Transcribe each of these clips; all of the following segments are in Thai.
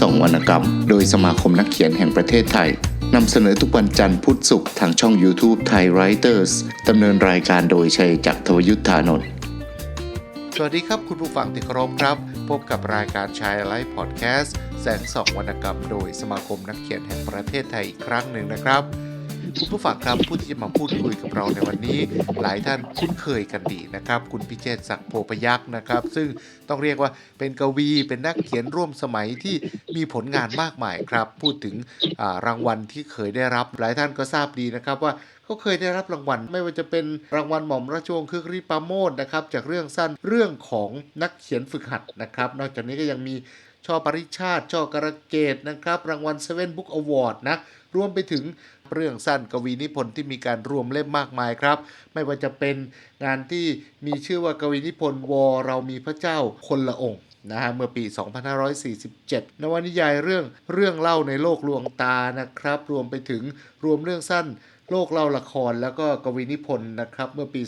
ส่องวรรณกรรม โดยสมาคมนักเขียนแห่งประเทศไทยนำเสนอทุกวันจันทร์พุธศุกร์ทางช่อง YouTube Thai Writers ดำเนินรายการโดยชัยจักรทวยุทธานนท์สวัสดีครับคุณผู้ฟังที่เคารพครับ พบกับรายการชายไลฟ์พอดแคสต์แสงส่องวรรณกรรม โดยสมาคมนักเขียนแห่งประเทศไทยอีกครั้งหนึ่งนะครับ คุณผู้ฟังครับผู้ที่จะมาพูดคุยกับเราในวันนี้ หลายท่านคุ้นเคยกันดีนะครับ คุณพิเชษศักดิ์โพพยักษ์นะครับ ซึ่งต้องเรียกว่าเป็นกวีเป็นนักเขียนร่วมสมัยที่มีผลงานมากมายครับ พูดถึงรางวัลที่เคยได้รับ หลายท่านก็ทราบดีนะครับว่าเขาเคยได้รับรางวัล ไม่ว่าจะเป็นรางวัลหม่อมราชวงศ์คึกฤทธิ์ปราโมดนะครับจากเรื่องสั้นเรื่องของนักเขียนฝึกหัดนะครับ นอกจากนี้ก็ยังมีช่อปริชาติช่อกระเกตนะครับ รางวัล Seven Book Award นะรวมไปถึง เรื่องสั้นกวีนิพนธ์ที่มีการรวมเล่มมากมายครับ ไม่ว่าจะเป็นงานที่มีชื่อว่ากวีนิพนธ์วอเรามีพระเจ้าคนละองค์ นะฮะเมื่อปี 2547 นวนิยายเรื่องเรื่องเล่าในโลกลวงตานะครับ รวมไปถึงรวมเรื่องสั้นโลกเล่าละครแล้วก็กวีนิพนธ์นะครับ เมื่อปี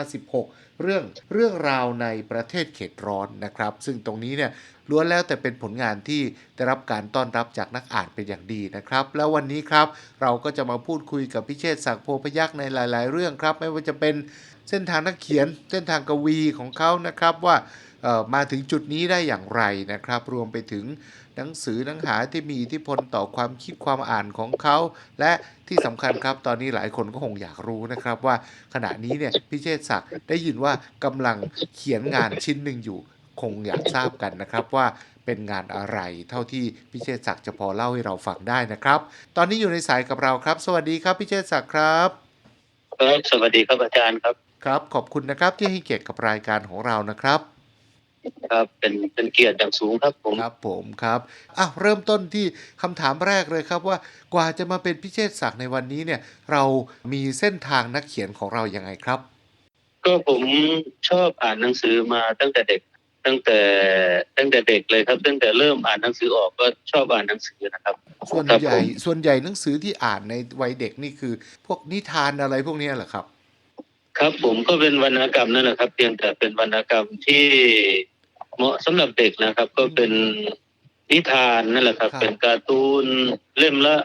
2556 เรื่องเรื่องราวในประเทศเขตร้อนนะครับ ซึ่งตรงนี้เนี่ยล้วนแล้วแต่เป็นผลงานที่ได้รับการต้อนรับจากนักอ่านเป็นอย่างดีนะครับ แล้ววันนี้ครับเราก็จะมาพูดคุยกับพิเชษศักดิ์โพพยักษ์ในหลาย ๆ เรื่องครับ ไม่ว่าจะเป็นเส้นทางนักเขียน เส้นทางกวีของเขานะครับว่า มาถึงจุดนี้ได้อย่างไรนะครับ รวมไปถึงหนังสือหนังหาที่มีอิทธิพลต่อความคิดความอ่านของเขา และที่สำคัญครับตอนนี้หลายคนก็คงอยากรู้นะครับว่าขณะนี้เนี่ยพิเชษศักดิ์ได้ยินว่ากำลังเขียนงานชิ้นหนึ่งอยู่คงอยากทราบกันนะครับว่าเป็นงานอะไรเท่าที่พิเชษศักดิ์จะพอเล่าให้เราฟังได้นะครับ ตอนนี้อยู่ในสายกับเราครับ สวัสดีครับพิเชษศักดิ์ครับครับสวัสดีครับอาจารย์ครับครับ ขอบคุณนะครับที่ให้เกียรติกับรายการของเรานะครับ ครับเป็นเป็นเกียรติอย่างสูงครับผมครับผมครับอะเริ่มต้นที่คำถามแรกเลยครับว่ากว่าจะมาเป็นพิเชษศักดิ์ในวันนี้เนี่ย เรามีเส้นทางนักเขียนของเรายังไงครับ ก็ผมชอบอ่านหนังสือมาตั้งแต่เด็ก ตั้งแต่ตั้งแต่เด็กเลยครับ ตั้งแต่เริ่มอ่านหนังสือออกก็ชอบอ่านหนังสือนะครับส่วนครับใหญ่ผมส่วนใหญ่หนังสือที่อ่านในวัยเด็กนี่คือ พวกนิทานอะไรพวกเนี้ยเหรอครับ ครับผมก็เป็นวรรณกรรมนั่นแหละครับ เพียงแต่เป็นวรรณกรรมที่ เหมาะสำหรับเด็กนะครับ ก็เป็นนิทานนั่นแหละครับ ครับ เป็นการ์ตูนเล่มละ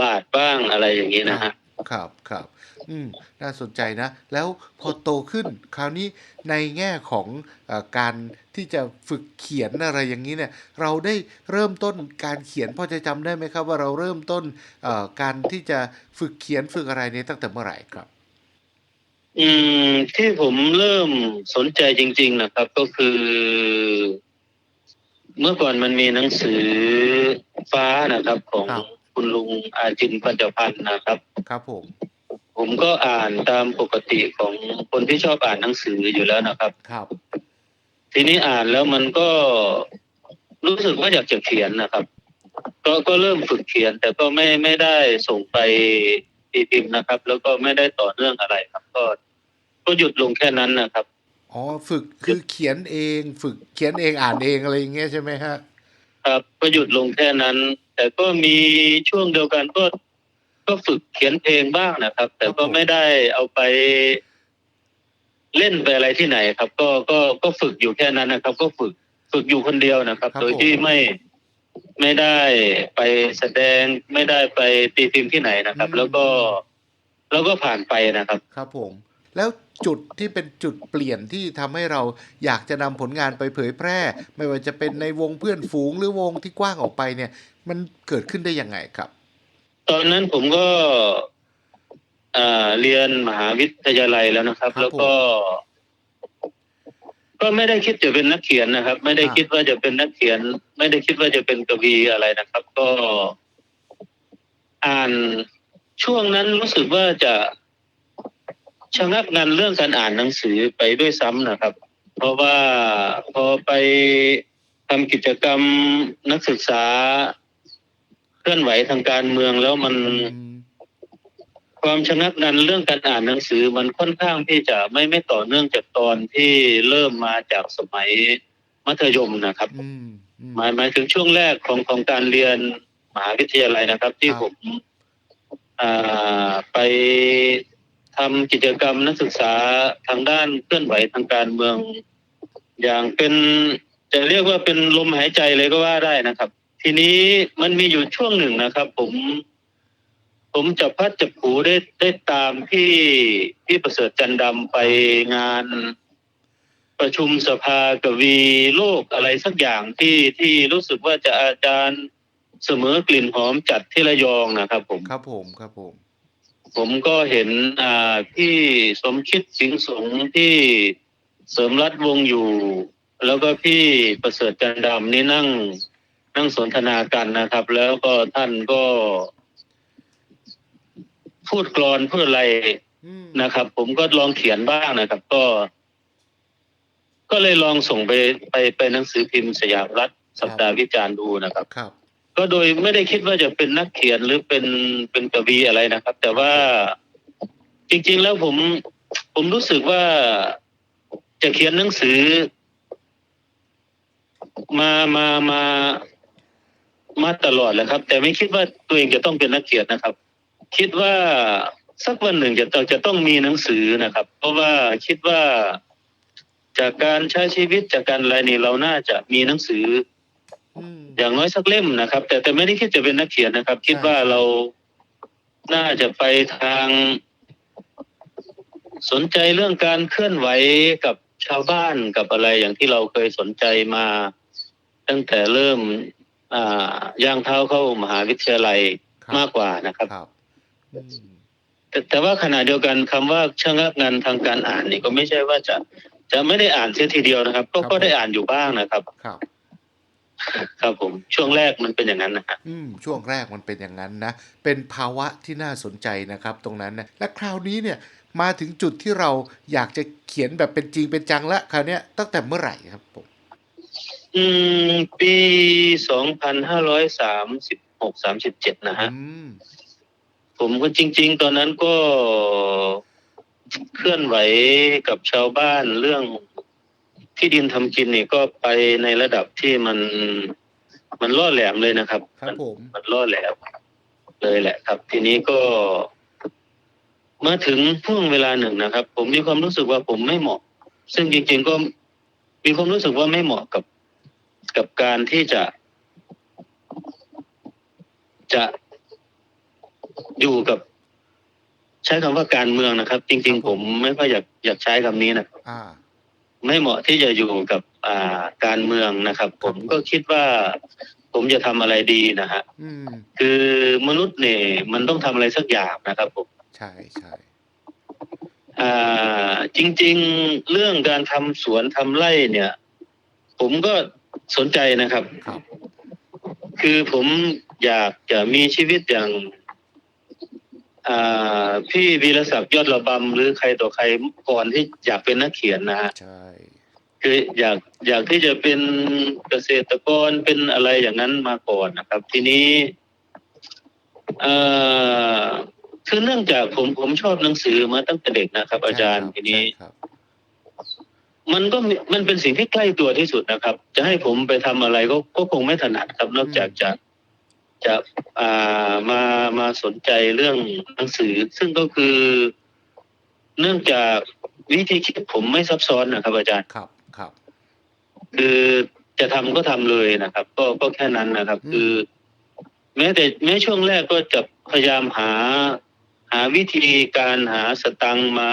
บาทบ้างอะไรอย่างนี้นะฮะ ครับครับอืมน่าสนใจนะ แล้วพอโตขึ้น คราวนี้ในแง่ของเออการที่จะฝึกเขียนอะไรอย่างนี้เนี่ย เราได้เริ่มต้นการเขียนพอจะจำได้ไหมครับ ว่าเราเริ่มต้นเอ่อการที่จะฝึกเขียนฝึกอะไรเนี่ยตั้งแต่เมื่อไหร่ครับ อืมที่ผมเริ่มสนใจจริง ๆ นะครับ ก็คือ เมื่อก่อนมันมีหนังสือฟ้านะครับ ของครับ คุณลุงอาจินปัญจพันธ์นะครับ ครับผม ผมก็อ่านตามปกติของคนที่ชอบอ่านหนังสืออยู่แล้วนะครับ ครับ ทีนี้อ่านแล้วมันก็รู้สึกว่าอยากจะเขียนนะครับ ก็ก็เริ่มฝึกเขียน แต่ก็ไม่ไม่ได้ส่งไป ตีพิมพ์นะครับ แล้วก็ไม่ได้ต่อเนื่องอะไรครับ ก็ก็หยุดลงแค่นั้นนะครับ อ๋อฝึกคือเขียนเอง ฝึกเขียนเองอ่านเองอะไรอย่างเงี้ยใช่ไหมฮะครับ ก็หยุดลงแค่นั้น แต่ก็มีช่วงเดียวกันก็ก็ฝึกเขียนเพลงบ้างนะครับ แต่ก็ไม่ได้เอาไปเล่นไปอะไรที่ไหนครับ ก็ก็ก็ฝึกอยู่แค่นั้นนะครับ ก็ฝึกฝึกอยู่คนเดียวนะครับ โดยที่ไม่ ไม่ได้ไปแสดงไม่ได้ไปตีพิมพ์ที่ไหนนะครับ แล้วก็แล้วก็ผ่านไปนะครับ ครับผม แล้วจุดที่เป็นจุดเปลี่ยนที่ทำให้เราอยากจะนำผลงานไปเผยแพร่ ไม่ว่าจะเป็นในวงเพื่อนฝูงหรือวงที่กว้างออกไปเนี่ย มันเกิดขึ้นได้ยังไงครับ ตอนนั้นผมก็อ่าเรียนมหาวิทยาลัยแล้วนะครับ ครับแล้วก็ ก็ไม่ได้คิดจะเป็นนักเขียนนะครับ ไม่ได้คิดว่าจะเป็นนักเขียน ไม่ได้คิดว่าจะเป็นกวีอะไรนะครับ ก็อ่านช่วงนั้นรู้สึกว่าจะชะงักงานเรื่องการอ่านหนังสือไปด้วยซ้ำนะครับ เพราะว่าพอไปทำกิจกรรมนักศึกษาเคลื่อนไหวทางการเมืองแล้วมัน ความชะงักงันเรื่องการอ่านหนังสือมันค่อนข้างที่จะไม่ไม่ต่อเนื่องจากตอนที่เริ่มมาจากสมัยมัธยมนะครับอืมอืมหมายหมายถึงช่วงแรกของของการเรียนมหาวิทยาลัยนะครับ ที่ครับผมอ่าไปทำกิจกรรมนักศึกษาทางด้านเคลื่อนไหวทางการเมือง อย่างเป็นจะเรียกว่าเป็นลมหายใจเลยก็ว่าได้นะครับ ทีนี้มันมีอยู่ช่วงหนึ่งนะครับ ผม ผมจับพัดจับผูได้ได้ตามพี่พี่ประเสริฐจันดำไปงานประชุมสภากวีโลกอะไรสักอย่างที่ที่รู้สึกว่าจะอาจารย์เสมอกลิ่นหอมจัดที่ระยองนะครับผม ครับผมครับผม ผมก็เห็นอ่าพี่สมคิดสิงห์สงที่เสริมรัฐวงศ์อยู่ แล้วก็พี่ประเสริฐจันดำนี่นั่งนั่งสนทนากันนะครับ แล้วก็ท่านก็ พูดกรอนพูดอะไรอืมนะครับ ผมก็ลองเขียนบ้างนะครับ ก็ ก็เลยลองส่งไปไปไปหนังสือพิมพ์สยามรัฐสัปดาห์วิจารณ์ดูนะครับครับ ก็โดยไม่ได้คิดว่าจะเป็นนักเขียนหรือเป็นเป็นกวีอะไรนะครับ แต่ว่าจริง ๆ แล้วผม ผมรู้สึกว่าจะเขียนหนังสือ มามามามาตลอดแหละครับ แต่ไม่คิดว่าตัวเองจะต้องเป็นนักเขียนนะครับ คิดว่าสักวันหนึ่งจะต้องจะต้องมีหนังสือนะครับ เพราะว่าคิดว่าจากการใช้ชีวิตจากการอะไรนี่เราน่าจะมีหนังสืออืมอย่างน้อยสักเล่มนะครับ แต่แต่ไม่ได้คิดจะเป็นนักเขียนนะครับ คิดว่าเราน่าจะไปทางสนใจเรื่องการเคลื่อนไหวกับชาวบ้านกับอะไรอย่างที่เราเคยสนใจมา ตั้งแต่เริ่มอ่าย่างเท้าเข้ามหาวิทยาลัยครับมากกว่านะครับครับอืม แต่แต่ว่าขณะเดียวกันคำว่าชะงักงานทางการอ่านนี่ก็ไม่ใช่ว่าจะจะไม่ได้อ่านเสียทีเดียวนะครับ ก็ก็ได้อ่านอยู่บ้างนะครับ ครับ ครับผม ช่วงแรกมันเป็นอย่างนั้นนะฮะอืม ช่วงแรกมันเป็นอย่างนั้นนะ เป็นภาวะที่น่าสนใจนะครับ ตรงนั้นนะและคราวนี้เนี่ย มาถึงจุดที่เราอยากจะเขียนแบบเป็นจริงเป็นจังละคราวเนี้ยตั้งแต่เมื่อไหร่ครับผมอืม ปีสองพันห้าร้อยสามสิบหกสามสิบเจ็ดนะฮะอืม ผมก็จริง ๆ ตอนนั้นก็เคลื่อนไหวกับชาวบ้านเรื่องที่ดินทำกินนี่ก็ไปในระดับที่มันมันล่อแหลมเลยนะครับครับผมมันล่อแหลมเลยแหละครับ ทีนี้ก็มาถึงช่วงเวลาหนึ่งนะครับ ผมมีความรู้สึกว่าผมไม่เหมาะ ซึ่งจริงๆก็มีความรู้สึกว่าไม่เหมาะกับกับการที่จะ จะ อยู่กับ ใช้คำว่าการเมืองนะครับ จริง ๆ ผมไม่ค่อยอยากอยากใช้คำนี้นะอ่า ไม่เหมาะที่จะอยู่กับอ่าการเมืองนะครับ ผมก็คิดว่าผมจะทำอะไรดีนะฮะอืมคือมนุษย์เนี่ย มันต้องทำอะไรสักอย่างนะครับผม ใช่ใช่อ่าจริง ๆ เรื่องการทำสวนทำไร่เนี่ย ผมก็สนใจนะครับ ครับ คือผมอยากจะมีชีวิตอย่างอ่า พี่วีรศักดิ์ยอดระบำหรือใครต่อใครก่อนที่อยากเป็นนักเขียนนะฮะใช่คืออยากอยากที่จะเป็นเกษตรกรเป็นอะไรอย่างนั้นมาก่อนนะครับ ทีนี้เอ่อคือเนื่องจากผมผมชอบหนังสือมาตั้งแต่เด็กนะครับ อาจารย์ใช่คบทีนี้ใช่ครับมันก็มีมันเป็นสิ่งที่ใกล้ตัวที่สุดนะครับ จะให้ผมไปทำอะไรก็ก็คงไม่ถนัดครับนอกจากจะ จะอ่ามามาสนใจเรื่องหนังสือ ซึ่งก็คือเนื่องจากวิธีคิดผมไม่ซับซ้อนนะครับอาจารย์ครับครับ คือจะทำก็ทำเลยนะครับ ก็ก็แค่นั้นนะครับอืมคือ แม้แต่แม้ช่วงแรกก็จะพยายามหา หาวิธีการหาสตังค์มา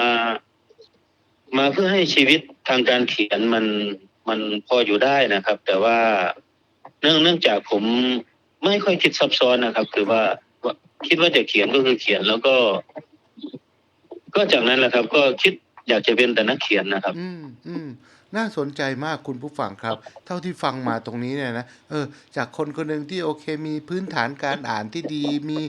มาเพื่อให้ชีวิตทางการเขียนมันมันพออยู่ได้นะครับ แต่ว่าเนื่องเนื่องจากผม ไม่ค่อยคิดซับซ้อนนะครับ คือว่าว่าคิดว่าจะเขียนก็คือเขียนแล้วก็ ก็จากนั้นแหละครับ ก็คิดอยากจะเป็นแต่นักเขียนนะครับ อืมอืมน่าสนใจมากคุณผู้ฟังครับ เท่าที่ฟังมาตรงนี้เนี่ยนะเออ จากคนคนหนึ่งที่โอเคมีพื้นฐานการอ่านที่ดี มี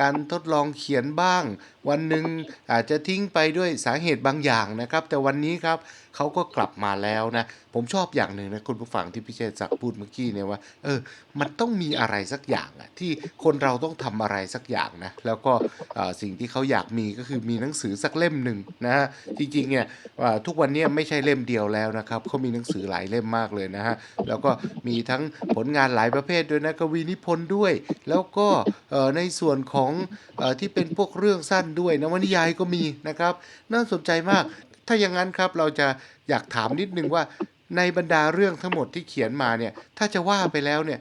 การทดลองเขียนบ้าง วันหนึ่งอาจจะทิ้งไปด้วยสาเหตุบางอย่างนะครับ แต่วันนี้ครับเขาก็กลับมาแล้วนะ ผมชอบอย่างหนึ่งนะคุณผู้ฟังที่พี่เชษฐ์ศักดิ์พูดเมื่อกี้เนี่ยว่า เออ มันต้องมีอะไรสักอย่างอะที่คนเราต้องทำอะไรสักอย่างนะ แล้วก็สิ่งที่เขาอยากมีก็คือมีหนังสือสักเล่มหนึ่งนะฮะ จริงๆเนี่ยทุกวันนี้ไม่ใช่เล่มเดียวแล้วนะครับเขามีหนังสือหลายเล่มมากเลยนะฮะ แล้วก็มีทั้งผลงานหลายประเภทด้วยนะกวีนิพนธ์ด้วย แล้วก็ในส่วนของเออที่เป็นพวกเรื่องสั้นด้วยนวนิยายก็มีนะครับ น่าสนใจมาก ถ้าอย่างนั้นครับเราจะอยากถามนิดนึงว่าในบรรดาเรื่องทั้งหมดที่เขียนมาเนี่ย ถ้าจะว่าไปแล้วเนี่ย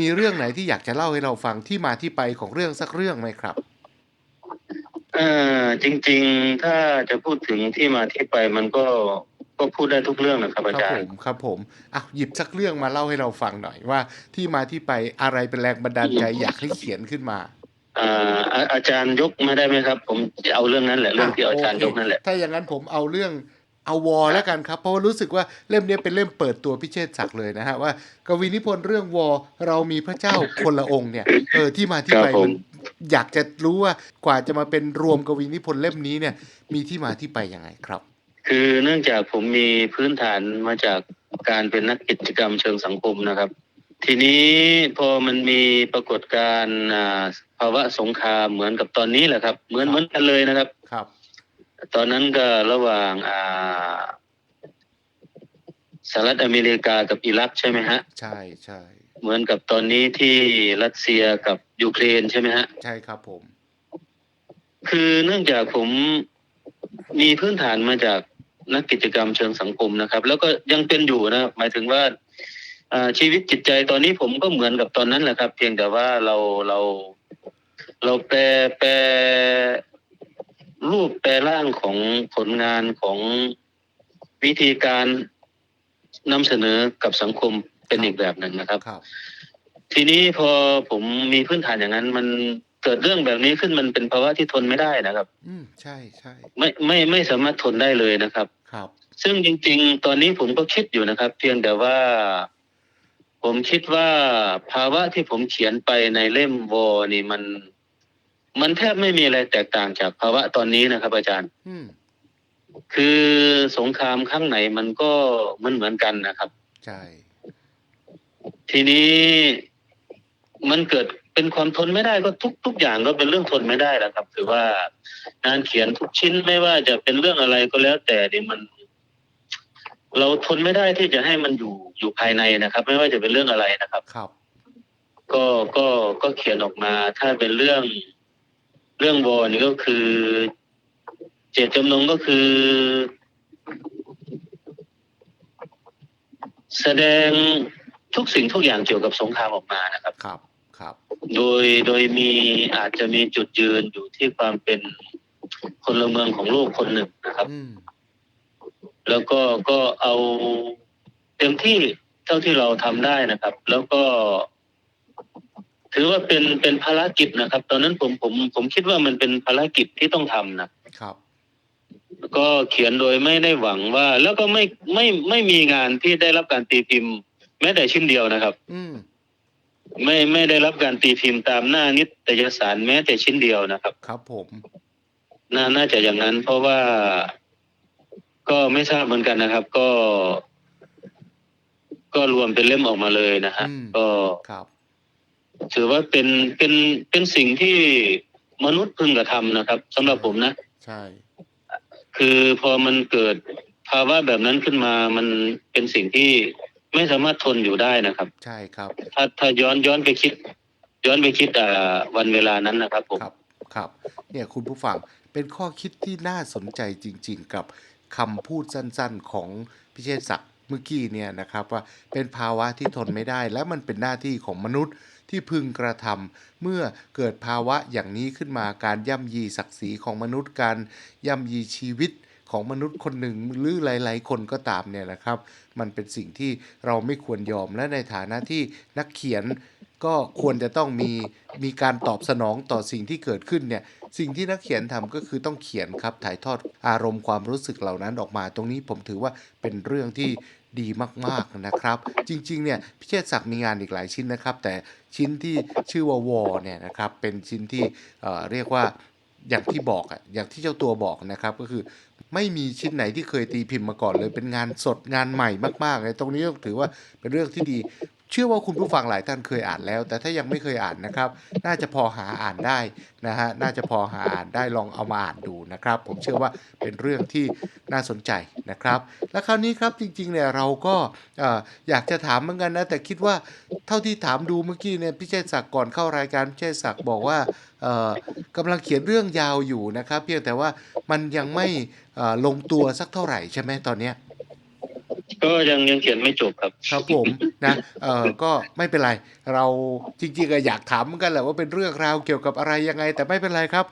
มีเรื่องไหนที่อยากจะเล่าให้เราฟังที่มาที่ไปของเรื่องสักเรื่องไหมครับเอ่อจริง ๆ ถ้าจะพูดถึงที่มาที่ไปมันก็ก็พูดได้ทุกเรื่องนะครับคอารับจารผย์มครับผมอะหยิบสักเรื่องมาเล่าให้เราฟังหน่อยว่าที่มาที่ไปอะไรเป็นแรงบันดาลใจอยากให้เขียนขึ้นมา อ่าอาอาจารย์ยกมาได้ไหมครับ ผมจะเอาเรื่องนั้นแหละเรื่องที่อาจารย์โคยกนั่นแหละถ้าอย่างนั้นผมเอาเรื่องเอาวอแล้วกันครับ เพราะว่ารู้สึกว่าเล่มนี้เป็นเล่มเปิดตัวพิเชษศักดิ์เลยนะฮะว่ากวีนิพนธ์เรื่องวอเรามีพระเจ้าคนละองค์เนี่ยเออที่มาที่ไปครับผมมันอยากจะรู้ว่ากว่าจะมาเป็นรวมกวีนิพนธ์เล่มนี้เนี่ยมีที่มาที่ไปยังไงครับ คือเนื่องจากผมมีพื้นฐานมาจากการเป็นนักกิจกรรมเชิงสังคมนะครับ ทีนี้พอมันมีปรากฏการณ์อ่าภาวะสงครามเหมือนกับตอนนี้แหละครับ เหมือนครับเหมือนกันเลยนะครับ ครับ ตอนนั้นก็ระหว่างอ่าสหรัฐอเมริกากับอิรักใช่ไหมฮะ ใช่ใช่เหมือนกับตอนนี้ที่รัสเซียกับยูเครนใช่ไหมฮะ ใช่ครับผม คือเนื่องจากผมมีพื้นฐานมาจากนักกิจกรรมเชิงสังคมนะครับ แล้วก็ยังเป็นอยู่นะหมายถึงว่าอ่าชีวิตจิตใจตอนนี้ผมก็เหมือนกับตอนนั้นแหละครับ เพียงแต่ว่าเราเรา เราแปลแปลรูปแปลร่างของผลงานของวิธีการนำเสนอกับสังคมเป็นอีกแบบหนึ่งนะครับ ครับ ทีนี้พอผมมีพื้นฐานอย่างนั้น มันเกิดเรื่องแบบนี้ขึ้นมันเป็นภาวะที่ทนไม่ได้นะครับ อืม ใช่ใช่ไม่ไม่ไม่สามารถทนได้เลยนะครับ ครับ ซึ่งจริง ๆ ตอนนี้ผมก็คิดอยู่นะครับ เพียงแต่ว่า ผมคิดว่าภาวะที่ผมเขียนไปในเล่มวอนี่มัน มันแทบไม่มีอะไรแตกต่างจากภาวะตอนนี้นะครับ อาจารย์ อืมคือสงครามครั้งไหนมันก็เหมือนเหมือนกันนะครับ ใช่ทีนี้มันเกิดเป็นความทนไม่ได้ก็ทุกทุกอย่างก็เป็นเรื่องทนไม่ได้แหละครับ คือว่างานเขียนทุกชิ้นไม่ว่าจะเป็นเรื่องอะไรก็แล้ว แต่นี่มัน เราทนไม่ได้ที่จะให้มันอยู่อยู่ภายในนะครับ ไม่ว่าจะเป็นเรื่องอะไรนะครับ ครับ ก็ก็ก็เขียนออกมา ถ้าเป็นเรื่อง เรื่องวอนี่ก็คือ เจตจำนงก็คือ แสดงทุกสิ่งทุกอย่างเกี่ยวกับสงครามออกมานะครับครับครับโดยโดยมีอาจจะมีจุดยืนอยู่ที่ความเป็นพลเมืองของโลกคนหนึ่งนะครับ อืมแล้วก็ก็เอาเต็มที่เท่าที่เราทำได้นะครับ แล้วก็ ถือว่าเป็นเป็นภารกิจนะครับ ตอนนั้นผมผมผมคิดว่ามันเป็นภารกิจที่ต้องทำนะครับ ก็เขียนโดยไม่ได้หวังว่า แล้วก็ไม่ไม่ไม่มีงานที่ได้รับการตีพิมพ์ แม้แต่ชิ้นเดียวนะครับ อืมไม่ไม่ได้รับการตีพิมพ์ตามหน้านิตยสารแม้แต่ชิ้นเดียวนะครับ ครับ ผมน่าน่าจะอย่างนั้น เพราะว่าก็ไม่ทราบเหมือนกันนะครับ ก็ ก็รวมเป็นเล่มออกมาเลยนะฮะอืมก็ครับ ถือว่าเป็นเป็นเป็นสิ่งที่มนุษย์พึงกระทำนะครับสำหรับผมนะ ใช่ คือพอมันเกิดภาวะแบบนั้นขึ้นมามันเป็นสิ่งที่ไม่สามารถทนอยู่ได้นะครับ ใช่ครับ ถ้าถ้าย้อนย้อนไปคิด ย้อนไปคิดอ่าวันเวลานั้นนะครับผมครับ ครับ เนี่ยคุณผู้ฟังเป็นข้อคิดที่น่าสนใจจริง ๆ กับคำพูดสั้น ๆ ของพิเชษศักดิ์เมื่อกี้เนี่ยนะครับ ว่าเป็นภาวะที่ทนไม่ได้และมันเป็นหน้าที่ของมนุษย์ ที่พึงกระทำเมื่อเกิดภาวะอย่างนี้ขึ้นมาการย่ำยีศักดิ์ศรีของมนุษย์การย่ำยีชีวิตของมนุษย์คนหนึ่งหรือหลาย ๆ คนก็ตามเนี่ยนะครับ มันเป็นสิ่งที่เราไม่ควรยอมและในฐานะที่นักเขียนก็ควรจะต้องมีมีการตอบสนองต่อสิ่งที่เกิดขึ้นเนี่ยสิ่งที่นักเขียนทำก็คือต้องเขียนครับถ่ายทอดอารมณ์ความรู้สึกเหล่านั้นออกมา ตรงนี้ผมถือว่าเป็นเรื่องที่ ดีมากๆนะครับ จริงๆเนี่ยพิเชษศักดิ์มีงานอีกหลายชิ้นนะครับ แต่ชิ้นที่ชื่อว่าวอเนี่ยนะครับเป็นชิ้นที่เเรียกว่าอย่างที่บอกอะอย่างที่เจ้าตัวบอกนะครับก็คือไม่มีชิ้นไหนที่เคยตีพิมพ์มาก่อนเลยเป็นงานสดงานใหม่มากๆเลยตรงนี้ต้องถือว่าเป็นเรื่องที่ดี ชื่อว่าคุณผู้ฟังหลายท่านเคยอ่านแล้ว แต่ถ้ายังไม่เคยอ่านนะครับ น่าจะพอหาอ่านได้นะฮะน่าจะพอหาอ่านได้ลองเอามาอ่านดูนะครับ ผมเชื่อว่าเป็นเรื่องที่น่าสนใจนะครับ และคราวนี้ครับจริงๆเนี่ยเราก็อยากจะถามเหมือนกันนะแต่คิดว่าเท่าที่ถามดูเมื่อกี้เนี่ยพี่เชษศักดิ์ก่อนเข้ารายการพี่เชษศักดิ์บอกว่าเอ่อกำลังเขียนเรื่องยาวอยู่นะครับ เพียงแต่ว่ามันยังไม่ลงตัวสักเท่าไหร่ใช่ไหมตอนเนี้ย ก็ยังยังเขียนไม่จบครับ ครับผมนะเออก็ไม่เป็นไร เราจริงๆก็อยากถามเหมือนกันแหละว่าเป็นเรื่องราวเกี่ยวกับอะไรยังไง แต่ไม่เป็นไรครับ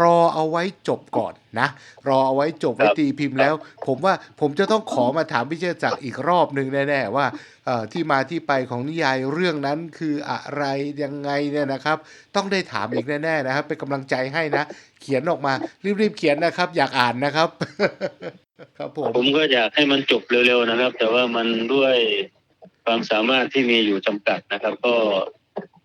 รอเอาไว้จบก่อนนะ รอเอาไว้จบไว้ตีพิมพ์แล้ว ผมว่าผมจะต้องขอมาถามพี่เชิดศักอีกรอบหนึ่งแน่ๆว่าเออที่มาที่ไปของนิยายเรื่องนั้นคืออะไรยังไงเนี่ยนะครับ ต้องได้ถามอีกแน่ๆนะครับเป็นกำลังใจให้นะ เขียนออกมา รีบๆเขียนนะครับ อยากอ่านนะครับ ครับผมผมก็อยากให้มันจบเร็วๆนะครับ แต่ว่ามันด้วยความสามารถที่มีอยู่จำกัดนะครับ ก็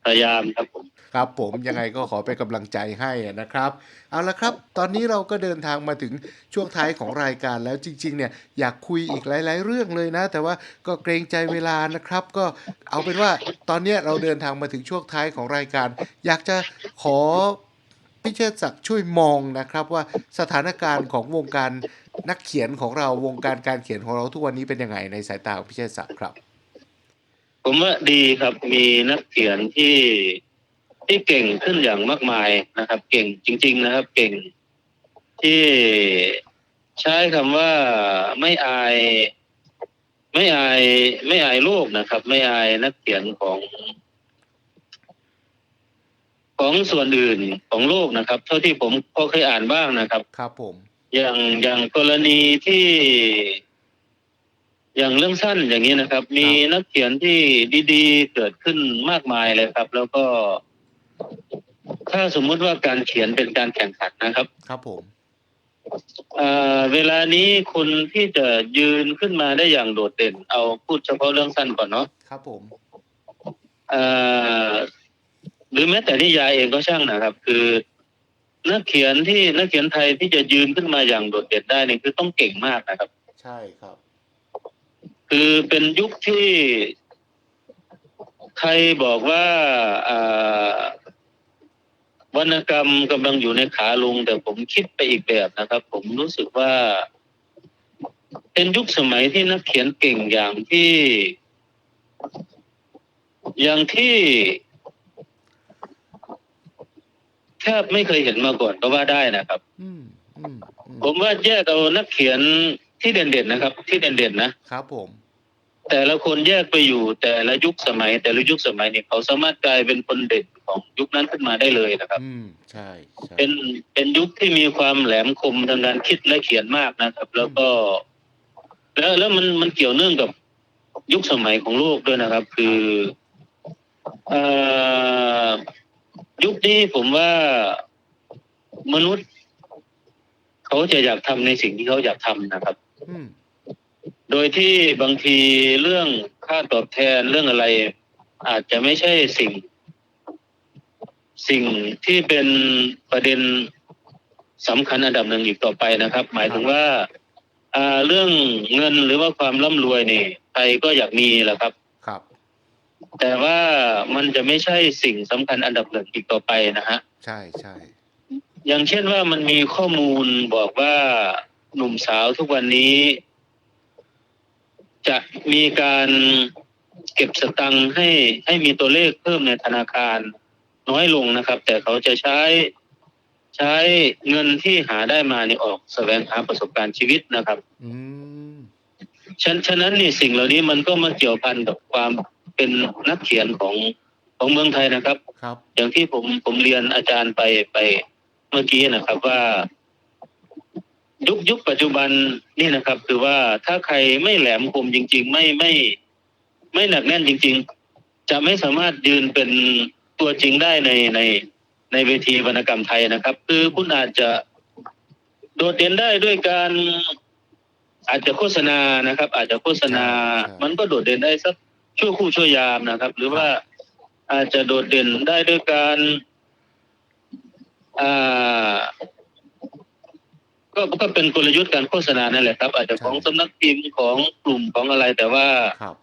พยายามครับผมครับผมยังไงก็ขอเป็นกำลังใจให้นะครับ เอาละครับ ตอนนี้เราก็เดินทางมาถึงช่วงท้ายของรายการแล้วจริง ๆ เนี่ยอยากคุยอีกหลาย ๆ เรื่องเลยนะ แต่ว่าก็เกรงใจเวลานะครับ ก็เอาเป็นว่าตอนเนี้ยเราเดินทางมาถึงช่วงท้ายของรายการ อยากจะขอ พี่เชิดศักดิ์ช่วยมองนะครับว่าสถานการณ์ของวงการนักเขียนของเราวงการการเขียนของเราทุกวันนี้เป็นยังไงในสายตาของพี่เชิดศักดิ์ครับ ผมว่าดีครับมีนักเขียนที่ที่เก่งขึ้นอย่างมากมายนะครับ เก่งจริง ๆ นะครับ เก่งที่ใช้คำว่าไม่อาย ไม่อายไม่อายโลกนะครับ ไม่อายนักเขียนของ ของส่วนอื่นของโลกนะครับ เท่าที่ผมพอเคยอ่านบ้างนะครับ ครับผม อย่างอย่างกรณีที่ อย่างเรื่องสั้นอย่างนี้นะครับ มีนักเขียนที่ดีๆ เกิดขึ้นมากมายเลยครับ แล้วก็ ถ้าสมมุติว่าการเขียนเป็นการแข่งขันนะครับ ครับผมเอ่อเวลานี้คนที่จะยืนขึ้นมาได้อย่างโดดเด่น เอาพูดเฉพาะเรื่องสั้นก่อนเนาะครับผมเอ่อ หรือแม้แต่นิยายเองก็ช่างนะครับ คือนักเขียนที่นักเขียนไทยที่จะยืนขึ้นมาอย่างโดดเด่นได้เนี่ยคือต้องเก่งมากนะครับ ใช่ครับ คือเป็นยุคที่ใครบอกว่าอ่าวรรณกรรมกำลังอยู่ในขาลง แต่ผมคิดไปอีกแบบนะครับ ผมรู้สึกว่า เป็นยุคสมัยที่นักเขียนเก่งอย่างที่ อย่างที่ แทบไม่เคยเห็นมาก่อนก็ว่าได้นะครับ อืมอืมอืมผมว่าแยกเอานักเขียนที่เด่นๆนะครับ ที่เด่นๆนะครับผม แต่ละคนแยกไปอยู่แต่ละยุคสมัย แต่ละยุคสมัยเนี่ยเขาสามารถกลายเป็นคนเด่นของยุคนั้นขึ้นมาได้เลยนะครับ อืม ใช่ใช่เป็นเป็นยุคที่มีความแหลมคมทางการคิดและเขียนมากนะครับ แล้วก็ แล้วแล้วมันมันเกี่ยวเนื่องกับยุคสมัยของโลกด้วยนะครับ คือเอ่อ ยุคนี้ผมว่ามนุษย์เขาจะอยากทำในสิ่งที่เขาอยากทำนะครับอืมโดยที่บางทีเรื่องค่าตอบแทนเรื่องอะไร อาจจะไม่ใช่สิ่ง สิ่งที่เป็นประเด็นสำคัญอันดับหนึ่งอีกต่อไปนะครับ หมายถึงว่าอ่าเรื่องเงินหรือว่าความร่ำรวยนี่ใครก็อยากมีแหละครับครับ แต่ว่ามันจะไม่ใช่สิ่งสำคัญอันดับหนึ่งอีกต่อไปนะฮะ ใช่ใช่อย่างเช่นว่ามันมีข้อมูลบอกว่าหนุ่มสาวทุกวันนี้ จะมีการเก็บสตังค์ให้ให้มีตัวเลขเพิ่มในธนาคารน้อยลงนะครับ แต่เขาจะใช้ใช้เงินที่หาได้มานี่ออกแสวงหาประสบการณ์ชีวิตนะครับ อืม ฉะฉะนั้นนี่สิ่งเหล่านี้มันก็มาเกี่ยวพันกับความ เป็นนักเขียนของของเมืองไทยนะครับ ครับ อย่างที่ผมผมเรียนอาจารย์ไปไปเมื่อกี้นะครับว่า ยุคยุคปัจจุบันนี่นะครับ คือว่าถ้าใครไม่แหลมคมจริง ๆ ไม่ไม่ ไม่หนักแน่นจริง ๆ จะไม่สามารถยืนเป็นตัวจริงได้ในในในเวทีวรรณกรรมไทยนะครับ คือคุณอาจจะโดดเด่นได้ด้วยการอาจจะโฆษณานะครับ อาจจะโฆษณา มันก็โดดเด่นได้สัก ชั่วครู่ชั่วยามนะครับ หรือว่าอาจจะโดดเด่นได้ด้วยการอ่าก็ก็เป็นกลยุทธ์การโฆษณานั่นแหละครับ อาจจะของสำนักพิมพ์ของกลุ่มของอะไรแต่ว่าครับ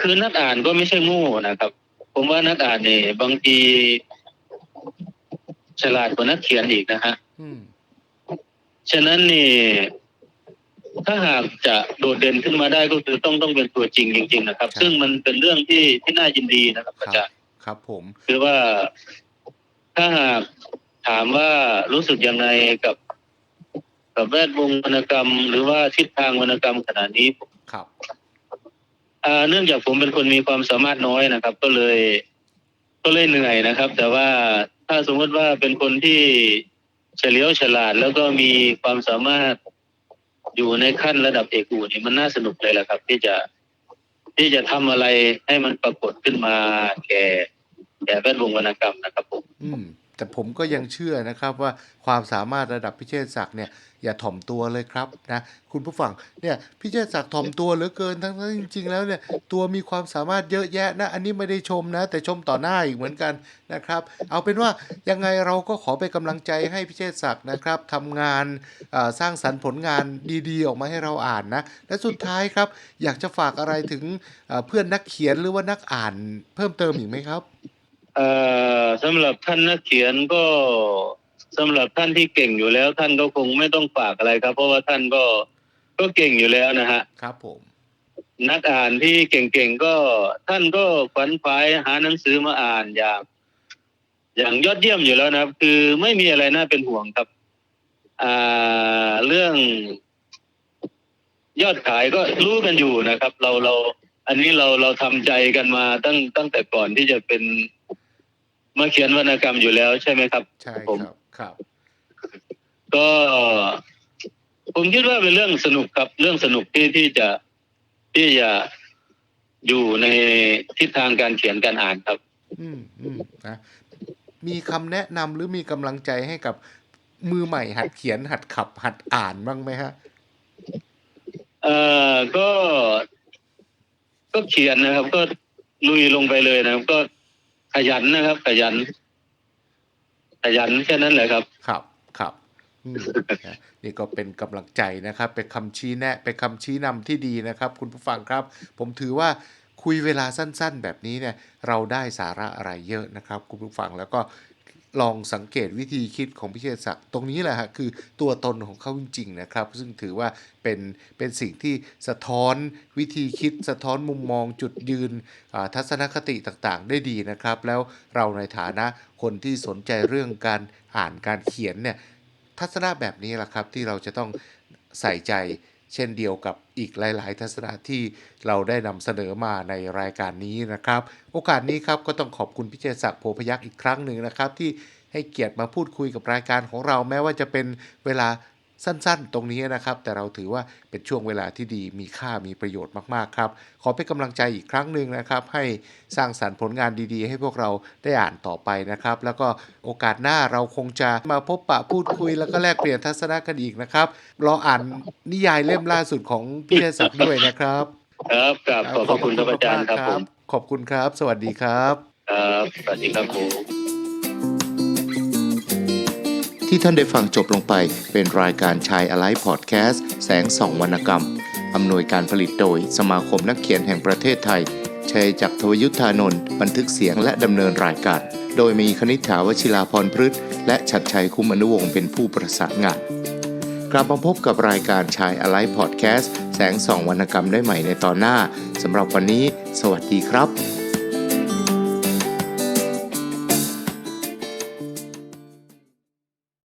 คือนักอ่านก็ไม่ใช่โง่นะครับ ผมว่านักอ่านเนี่ยบางทีฉลาดกว่านักเขียนอีกนะฮะอืมฉะนั้นนี่ ถ้าหากจะโดดเด่นขึ้นมาได้ก็คือต้องต้องเป็นตัวจริงจริง ๆ นะครับ ซึ่งมันเป็นเรื่องที่ที่น่ายินดีนะครับอาจารย์ครับ ผมคือว่าถ้าหากถามว่ารู้สึกยังไงกับ กับแวดวงวรรณกรรม หรือว่าทิศทางวรรณกรรมขณะนี้ครับอ่าเนื่องจากผมเป็นคนมีความสามารถน้อยนะครับ ก็เลย ก็เลยเหนื่อยนะครับ แต่ว่าถ้าสมมติว่าเป็นคนที่เฉลียวฉลาดแล้วก็มีความสามารถ อยู่ในขั้นระดับเอกอูนี่มันน่าสนุกเลยแหละครับ ที่จะที่จะทำอะไรให้มันปรากฏขึ้นมาแก่แก่แวดวงวรรณกรรมนะครับผม อืมแต่ผมก็ยังเชื่อนะครับว่าความสามารถระดับพิเชษศักดิ์เนี่ย อย่าถ่อมตัวเลยครับนะคุณผู้ฟังเนี่ยพิเชษศักดิ์ถ่อมตัวเหลือเกินทั้งนั้นจริงๆแล้วเนี่ยตัวมีความสามารถเยอะแยะนะอันนี้ไม่ได้ชมนะ แต่ชมต่อหน้าอีกเหมือนกันนะครับ เอาเป็นว่ายังไงเราก็ขอเป็นกำลังใจให้พิเชษศักดิ์นะครับทำงานสร้างสรรค์ผลงานดีๆ ออกมาให้เราอ่านนะและสุดท้ายครับ อยากจะฝากอะไรถึงเอ่อเพื่อนนักเขียนหรือว่านักอ่านเพิ่มเติมอีกไหมครับเอ่อสำหรับท่านนักเขียนก็ สำหรับท่านที่เก่งอยู่แล้ว ท่านก็คงไม่ต้องฝากอะไรครับ เพราะว่าท่านก็ก็เก่งอยู่แล้วนะฮะครับผม นักอ่านที่เก่งๆก็ท่านก็ขวัญขวายหาหนังสือมาอ่านอย่าง อย่างยอดเยี่ยมอยู่แล้วนะครับ คือไม่มีอะไรน่าเป็นห่วงครับ อ่าเรื่อง ยอดขายก็รู้กันอยู่นะครับ เราเรา อันนี้เราเราทำใจกันมาตั้งตั้งแต่ก่อนที่จะเป็นมาเขียนวรรณกรรมอยู่แล้วใช่ไหมครับ ใช่ผมครับครับ ก็ผมคิดว่าเป็นเรื่องสนุกครับเรื่องสนุกที่ที่จะที่จะอยู่ในทิศทางการเขียนการอ่านครับ อืมอืมนะมีคำแนะนำหรือมีกำลังใจให้กับมือใหม่หัดเขียนหัดขับ หัดอ่านบ้างไหมฮะเอ่อก็ก็เขียนนะครับ ก็ลุยลงไปเลยนะครับ ก็ขยันนะครับ ขยัน ขยันแค่นั้นแหละครับ ครับครับนะนี่ก็เป็นกำลังใจนะครับ เป็นคำชี้แนะเป็นคำชี้นำที่ดีนะครับ คุณผู้ฟังครับ ผมถือว่าคุยเวลาสั้น ๆ แบบนี้เนี่ย เราได้สาระอะไรเยอะนะครับ คุณผู้ฟังแล้วก็ ลองสังเกตวิธีคิดของพิเชษศักดิ์ตรงนี้แหละฮะคือตัวตนของเขาจริงๆนะครับ ซึ่งถือว่าเป็นเป็นสิ่งที่สะท้อนวิธีคิดสะท้อนมุมมองจุดยืนทัศนคติต่างๆ ได้ดีนะครับ แล้วเราในฐานะคนที่สนใจเรื่องการอ่านการเขียนเนี่ยทัศนะแบบนี้แหละครับที่เราจะต้องใส่ใจ เช่นเดียวกับอีกหลาย ๆ ทัศนะที่เราได้นำเสนอมาในรายการนี้นะครับ โอกาสนี้ครับก็ต้องขอบคุณพิเชษศักดิ์โพพยักษ์อีกครั้งหนึ่งนะครับ ที่ให้เกียรติมาพูดคุยกับรายการของเราแม้ว่าจะเป็นเวลา สั้นๆ ตรงนี้นะครับ แต่เราถือว่าเป็นช่วงเวลาที่ดีมีค่ามีประโยชน์มากๆครับขอเป็นกำลังใจอีกครั้งหนึ่งนะครับ ให้สร้างสรรค์ผลงานดีๆ ให้พวกเราได้อ่านต่อไปนะครับ แล้วก็โอกาสหน้าเราคงจะมาพบปะพูดคุย แล้วก็แลกเปลี่ยนทัศนะกันอีกนะครับรออ่านนิยายเล่มล่าสุดของพี่เทศักดิ์ด้วยนะครับครับครับขอบพระคุณครับอาจารย์ครับผมขอบคุณครับ สวัสดีครับ ครับ สวัสดีครับผม ที่ท่านได้ฟังจบลงไปเป็นรายการชายอะไลฟ์พอดแคสต์แสงส่องวรรณกรรม อำนวยการผลิตโดยสมาคมนักเขียนแห่งประเทศไทย ชัยจักรทวยุทธานนท์บันทึกเสียงและดำเนินรายการ โดยมีคณิษฐาวชิลาพรพฤษและชัดชัยคุมอนุวงศ์เป็นผู้ประสานงาน กลับมาพบกับรายการชายอะไลฟ์พอดแคสต์แสงส่องวรรณกรรมได้ใหม่ในตอนหน้าสำหรับวันนี้ สวัสดีครับ